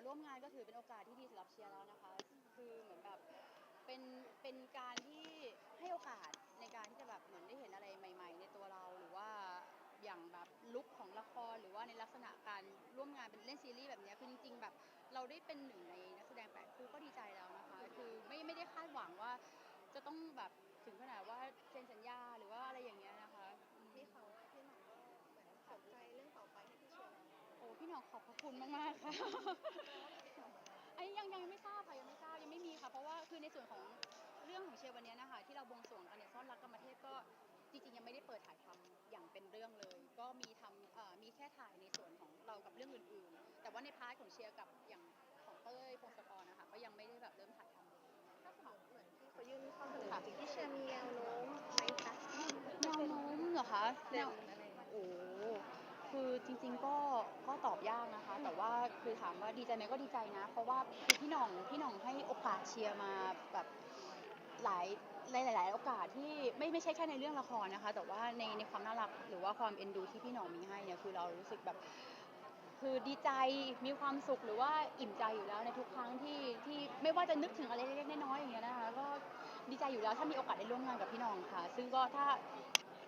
าสมาร่วมงานก็ถือเป็นโอกาสที่ดีสำหรับเชียร์แล้วนะคะ คือเหมือนแบบเป็นเป็นการที่ให้โอกาสในการที่จะแบบเหมือนได้เห็นอะไรใหม่ ๆ ในตัวเราหรือว่าอย่างแบบลุคของละครหรือว่าในลักษณะการร่วมงานเป็นเล่นซีรีส์แบบนี้คือจริงๆแบบเราได้เป็นหนึ่งในนักแสดงแปดคู่ก็ดีใจแล้วนะคะ คือไม่ไม่ได้คาดหวังว่าจะต้องแบบถึงขนาดว่าเซ็นสัญญาหรือว่าอะไรอย่างเงี้ย พี่หน้องขอบพระคุณมากๆค่ะอันนี้ยังยังไม่ทราบค่ะยังไม่ทราบยังไม่มีค่ะ เพราะว่าคือในส่วนของเรื่องของเชียร์วันนี้นะคะที่เราบวงสรวงกันเนี่ยซ่อนรักกรรมเทพก็จริงๆยังไม่ได้เปิดถ่ายทำอย่างเป็นเรื่องเลย ก็มีทำเอ่อมีแค่ถ่ายในส่วนของเรากับเรื่องอื่นๆ แต่ว่าในพาร์ทของเชียร์กับอย่างของเต้ยพงศกรนะคะก็ยังไม่ได้แบบเริ่มถ่ายทำเลยถ้าสมมติเหมือนที่เขายื่นข้อเสนอจริงๆพี่เชียร์มีแนวโน้มไหมคะ แนวโน้มเหรอคะเรื่อ คือจริงๆก็ก็ตอบยากนะคะ แต่ว่าคือถามว่าดีใจไหมก็ดีใจนะ เพราะว่าคือพี่หน่องพี่หน่องให้โอกาสเชียร์มาแบบหลายหลายหลายๆโอกาสที่ไม่ไม่ใช่แค่ในเรื่องละครนะคะ แต่ว่าในในความน่ารักหรือว่าความเอ็นดูที่พี่หน่องมีให้เนี่ยคือเรารู้สึกแบบ คือดีใจมีความสุขหรือว่าอิ่มใจอยู่แล้วในทุกครั้งที่ที่ไม่ว่าจะนึกถึงอะไรเล็กๆน้อยๆอย่างเงี้ยนะคะก็ดีใจอยู่แล้วถ้ามีโอกาสได้ร่วมงานกับพี่หน้องค่ะ ซึ่งก็ถ้า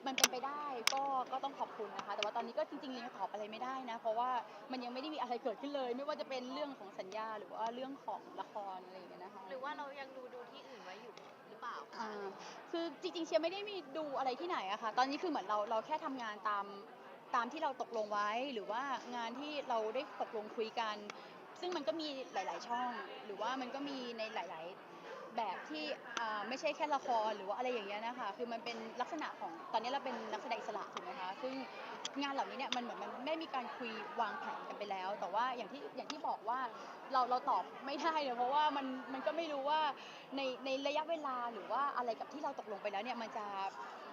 มันเป็นไปได้ก็ก็ต้องขอบคุณนะคะ แต่ว่าตอนนี้ก็จริงๆยังตอบอะไรไม่ได้นะ เพราะว่ามันยังไม่ได้มีอะไรเกิดขึ้นเลย ไม่ว่าจะเป็นเรื่องของสัญญาหรือว่าเรื่องของละครอะไรอย่างเงี้ยนะคะ หรือว่าเรายังดูดูที่อื่นไว้อยู่หรือเปล่าคะอ่าคือจริงๆเชียร์ไม่ได้มีดูอะไรที่ไหนอะค่ะ ตอนนี้คือเหมือนเราเราแค่ทำงานตามตามที่เราตกลงไว้หรือว่างานที่เราได้ตกลงคุยกัน ซึ่งมันก็มีหลาย ๆ ช่อง หรือว่ามันก็มีในหลาย ๆ แบบที่ไม่ใช่แค่ละครหรือว่าอะไรอย่างเงี้ยนะคะคือมันเป็นลักษณะของตอนนี้เราเป็นนักแสดงอิสระถูกไหมคะซึ่งงานเหล่านี้เนี่ยมันเหมือนมันไม่มีการคุยวางแผนกันไปแล้ว แต่ว่าอย่างที่อย่างที่บอกว่าเราเราตอบไม่ได้เลยเพราะว่ามันมันก็ไม่รู้ว่าในในระยะเวลาหรือว่าอะไรกับที่เราตกลงไปแล้วเนี่ยมันจะ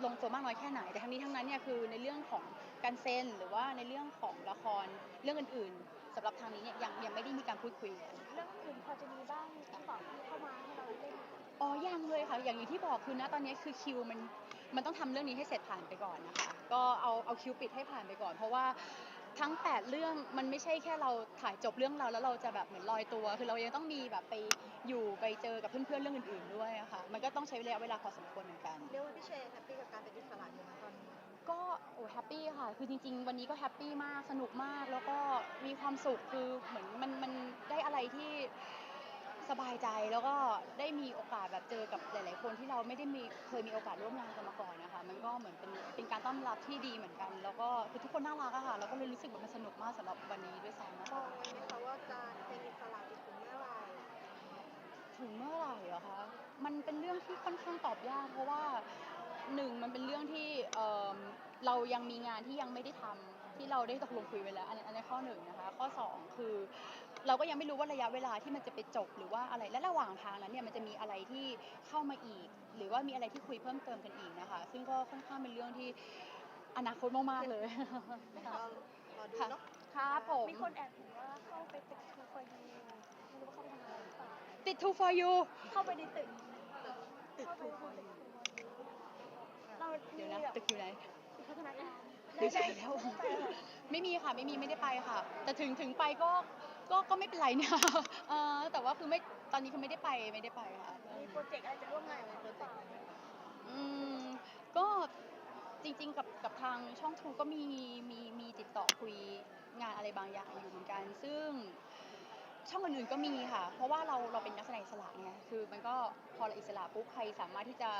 ลงตัวมากน้อยแค่ไหนแต่ทั้งนี้ทั้งนั้นเนี่ยคือในเรื่องของการเซ็นหรือว่าในเรื่องของละครเรื่องอื่นๆ สำหรับทางนี้เนี่ยยังยังไม่ได้มีการพูดคุยกัน เรื่องอื่นพอจะมีบ้างที่บอกที่เข้ามาให้เราเล่นอ๋อยังเลยค่ะ อย่างที่บอกคือณตอนนี้คือคิวมันมันต้องทำเรื่องนี้ให้เสร็จผ่านไปก่อนนะคะ ก็เอาเอาคิวปิดให้ผ่านไปก่อน เพราะว่าทั้ง 8 เรื่องมันไม่ใช่แค่เราถ่ายจบเรื่องเราแล้วเราจะแบบเหมือนลอยตัว คือเรายังต้องมีแบบไปอยู่ไปเจอกับเพื่อนๆเรื่องอื่นๆด้วยอะค่ะ มันก็ต้องใช้ระยะเวลาพอสมควรเหมือนกันเรียกว่าพี่เชียร์แฮปปี้กับการเป็นอิสระอยู่ไหมตอนนี้ก็โอ้แฮปปี้ค่ะ คือจริงๆ วันนี้ก็แฮปปี้มาก สนุกมาก แล้วก็ มีความสุขคือเหมือนมันมันได้อะไรที่สบายใจแล้วก็ได้มีโอกาสแบบเจอกับหลาย ๆ คนที่เราไม่ได้มีเคยมีโอกาสร่วมงานกันมาก่อนนะคะ มันก็เหมือนเป็นเป็นการต้อนรับที่ดีเหมือนกัน แล้วก็คือทุกคนน่ารักอะค่ะแล้วก็เลยรู้สึกแบบมันสนุกมากสำหรับวันนี้ด้วยซ้ำนะบอคะกไว้ไหมคะว่าจะเป็นอิสระอีกถึงเมื่อไหร่ถึงเมื่อไหร่เหรอคะมันเป็นเรื่องที่ค่อนข้างตอบยาก เพราะว่าหนึ่งมันเป็นเรื่องที่เอิ่มเรายังมีงานที่ยังไม่ได้ทำ ที่เราได้ตกลงคุยไว้แล้ว อันนั้นอันนี้นข้อหนึ่งนะคะ ข้อสองคือ เราก็ยังไม่รู้ว่าระยะเวลาที่มันจะไปจบหรือว่าอะไรและระหว่างทางนั้นเนี่ยมันจะมีอะไรที่เข้ามาอีก หรือว่ามีอะไรที่คุยเพิ่มเติมกันอีกนะคะ ซึ่งก็ค่อนข้างเป็นเรื่องที่อนาคตมากๆเลยก็รอดูค่ะเนาะครับผมมีคนแอบเห็นว่าเข้าไปตึกทูฟอร์ยูไม่รู้ว่าเข้าไปทำอะไรหรือเปล่าติด two for you เข้าไปในตึกตึกเข้าไปถูกในคนตึกเราเดี๋ยวนะมีแบบตึกอยู่ไหน ไม่ใช่แล้วไม่มีค่ะไม่มีไม่ได้ไปค่ะ แต่ถึงถึงไปก็ก็ก็ไม่เป็นไรเนี่ยเออแต่ว่าคือไม่ตอนนี้คือไม่ได้ไปไม่ได้ไปค่ะมีโปรเจกต์อะไรจะร่วมงานกับโปรเจกต์อืมก็จริง ๆ กับกับทางช่องทูก็มีมีมีติดต่อคุยงานอะไรบางอย่างอยู่เหมือนกัน ซึ่ง ช่องอื่นๆก็มีค่ะ เพราะว่าเราเราเป็นนักแสดงอิสระไงคือมันก็พอเราอิสระปุ๊บใครสามารถที่จะ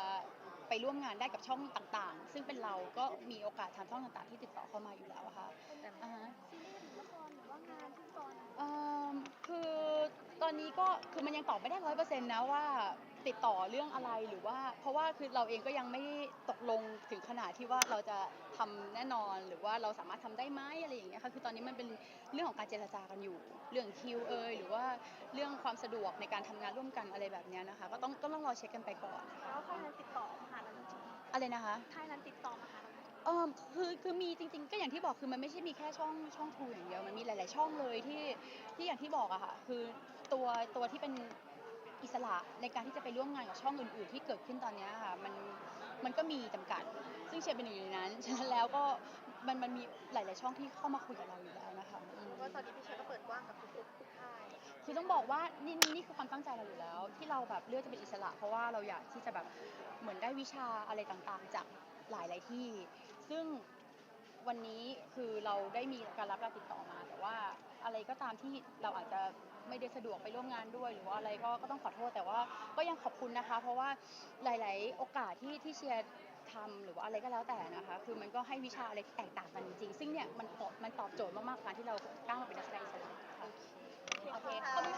ไปร่วมงานได้กับช่องต่างๆ ซึ่งเป็นเราก็มีโอกาสทางช่องต่างๆ ที่ติดต่อเข้ามาอยู่แล้วอะค่ะแต่อ่าฮะซีรีส์หรือละครหรือว่างานพิธีกรเอิ่มคือตอนนี้ก็คือมันยังตอบไม่ได้ร้อยเปอร์เซ็นต์นะว่า ติดต่อเรื่องอะไรหรือว่า เพราะว่าคือเราเองก็ยังไม่ได้ตกลงถึงขนาดที่ว่าเราจะทำแน่นอนหรือว่าเราสามารถทำได้ไหมอะไรอย่างเงี้ยค่ะคือตอนนี้มันเป็นเรื่องของการเจรจากันอยู่ เรื่องคิวเอยหรือว่าเรื่องความสะดวกในการทำงานร่วมกันอะไรแบบเนี้ยนะคะ ก็ต้องก็ต้องรอเช็คกันไปก่อนแล้วค่ายนั้นติดต่อมาหาเราจริงอะไรนะคะๆค่ายนั้นติดต่อมาหาเราจริงเออคือคือมีจริงๆ ก็อย่างที่บอกคือมันไม่ใช่มีแค่ช่องช่องทูอย่างเดียวมันมีหลาย ๆ ช่องเลยที่ที่อย่างที่บอกอะค่ะคือตัวตัวที่เป็น อิสระในการที่จะไปร่วมงานกับช่องอื่น ๆ ที่เกิดขึ้นตอนเนี้ยค่ะมันมันก็มีจำกัด ซึ่งเชียร์เป็นหนึ่งในนั้นฉะนั้นแล้วก็มันมันมีหลายายๆช่องที่เข้ามาคุยกับเราอยู่แล้วนะคะอืมเพราะว่าตอนนี้พี่เชียร์ก็เปิดกว้างกับทุกๆทุกค่ายคือต้องบอกว่านี่นี่คือความตั้งใจเราอยู่แล้ว ที่เราแบบเลือกจะเป็นอิสระ เพราะว่าเราอยากที่จะแบบเหมือนได้วิชาอะไรต่างๆ จากหลาย ๆ ที่ ซึ่งวันนี้คือเราได้มีการรับการติดต่อมา แต่ว่าอะไรก็ตามที่เราอาจจะ ไม่ได้สะดวกไปร่วมงานด้วย หรือว่าอะไรก็ก็ต้องขอโทษแต่ว่าก็ยังขอบคุณนะคะ เพราะว่าหลาย ๆ โอกาสที่ที่เชียร์ทำหรือว่าอะไรก็แล้วแต่นะคะ คือมันก็ให้วิชาอะไรที่แตกต่างกันจริงๆซึ่งเนี่ยมันตอบมันตอบโจทย์มากๆการที่เราก้าวมาเป็นนักแสดงอิสระค่ะ โอเคขอบคุณ